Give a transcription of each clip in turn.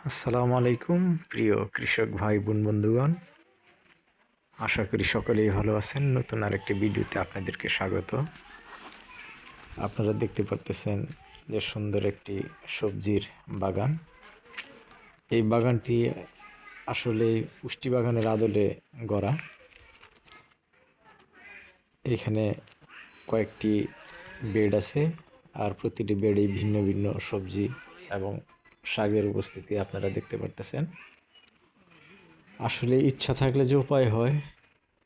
আসসালামু আলাইকুম, প্রিয় কৃষক ভাই, বোন, বন্ধুগণ। আশা করি সকলেই ভালো আছেন। নতুন আরেকটি ভিডিওতে আপনাদেরকে স্বাগত। আপনারা দেখতে পারতেছেন যে সুন্দর একটি সবজির বাগান। এই বাগানটি আসলে পুষ্টি বাগানের আদলে গড়া। এখানে কয়েকটি বেড আছে আর প্রতিটি বেডেই ভিন্ন ভিন্ন সবজি এবং শাকের উপস্থিতি আপনারা দেখতে পারতেছেন। আসলে ইচ্ছা থাকলে যে উপায় হয়,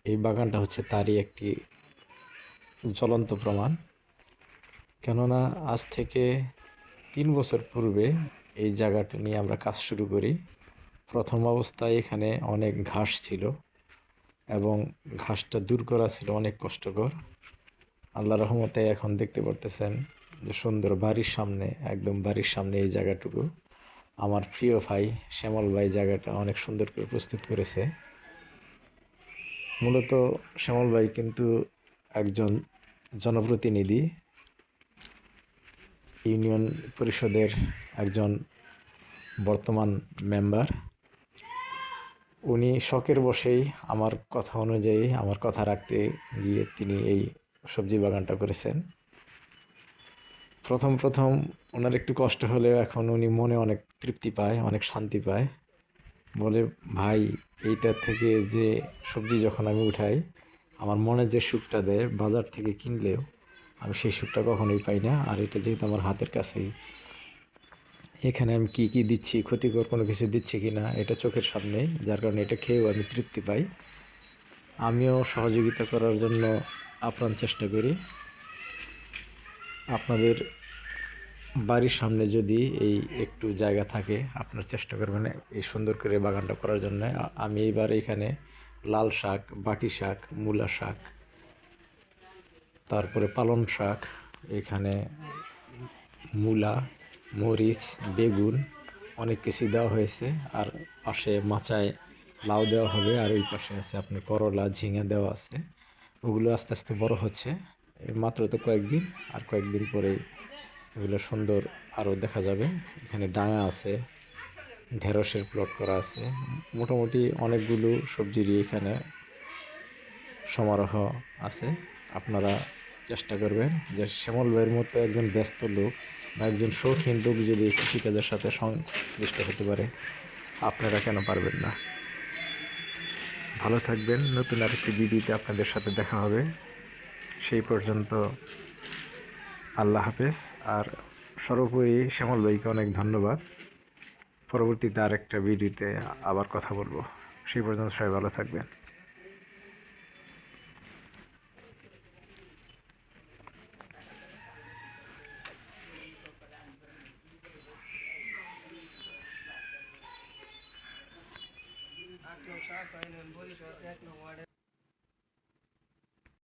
এই বাগানটা হচ্ছে তারই একটি জ্বলন্ত প্রমাণ। কেননা আজ থেকে তিন বছর পূর্বে এই জায়গাটা নিয়ে আমরা কাজ শুরু করি। প্রথম অবস্থায় এখানে অনেক ঘাস ছিল এবং ঘাসটা দূর করা ছিল অনেক কষ্টকর। আল্লাহ রহমতে এখন দেখতে পারতেছেন যে সুন্দর বাড়ির সামনে, একদম বাড়ির সামনে এই জায়গাটুকু। আমার প্রিয় ভাই শ্যামল ভাই জায়গাটা অনেক সুন্দর করে প্রস্তুত করেছে। মূলত শ্যামল ভাই কিন্তু একজন জনপ্রতিনিধি, ইউনিয়ন পরিষদের একজন বর্তমান মেম্বার। উনি শখের বসেই আমার কথা অনুযায়ী, আমার কথা রাখতে গিয়ে তিনি এই সবজি বাগানটা করেছেন। প্রথম প্রথম ওনার একটু কষ্ট হলেও এখন উনি মনে অনেক তৃপ্তি পায়, অনেক শান্তি পায়। বলে, ভাই, এইটা থেকে যে সবজি যখন আমি উঠাই, আমার মনে যে সুখটা দেয় বাজার থেকে কিনলেও, আমি সেই সুখটা কখনোই পাই না। আর এটা যেহেতু আমার হাতের কাছেই, এখানে আমি কি কি দিচ্ছি, ক্ষতিকর কোনো কিছু দিচ্ছি কি না, এটা চোখের সামনেই যার কারণে এটা খেয়েও আমি তৃপ্তি পাই। আমিও সহযোগিতা করার জন্য আপ্রাণ চেষ্টা করি। আপনাদের বাড়ির সামনে যদি এই একটু জায়গা থাকে, আপনার চেষ্টা করবেন এই সুন্দর করে বাগানটা করার জন্য। আমি এইবার এখানে লাল শাক, বাটি শাক, মূলা শাক, তারপরে পালং শাক, এখানে মূলা, মরিচ, বেগুন অনেক কিছু দেওয়া হয়েছে। আর পাশে মাচায় লাউ দেওয়া হবে, আর ওই পাশে আছে আপনার করলা, ঝিঙে দেওয়া আছে। ওগুলো আস্তে আস্তে বড় হচ্ছে। মাত্র তো কয়েকদিন, আর কয়েকদিন পরেই এগুলো সুন্দর আরও দেখা যাবে। এখানে ডাঙা আছে, ঢেঁড়সের প্লট করা আছে। মোটামুটি অনেকগুলো সবজিরই এখানে সমারোহ আছে। আপনারা চেষ্টা করবেন যে শ্যামল ভাইয়ের মতো একজন ব্যস্ত লোক বা একজন শৌখিন লোক যদি কৃষিকাজের সাথে সংশ্লিষ্ট হতে পারে, আপনারা কেন পারবেন না? ভালো থাকবেন। নতুন আরেকটি ভিডিওতে আপনাদের সাথে দেখা হবে। সেই পর্যন্ত আল্লাহ হাফেজ। আর সর্বোপরি শ্যামল ভাইকে অনেক ধন্যবাদ। পরবর্তীতে আরেকটা ভিডিওতে আবার কথা বলব। সেই পর্যন্ত সবাই ভালো থাকবেন।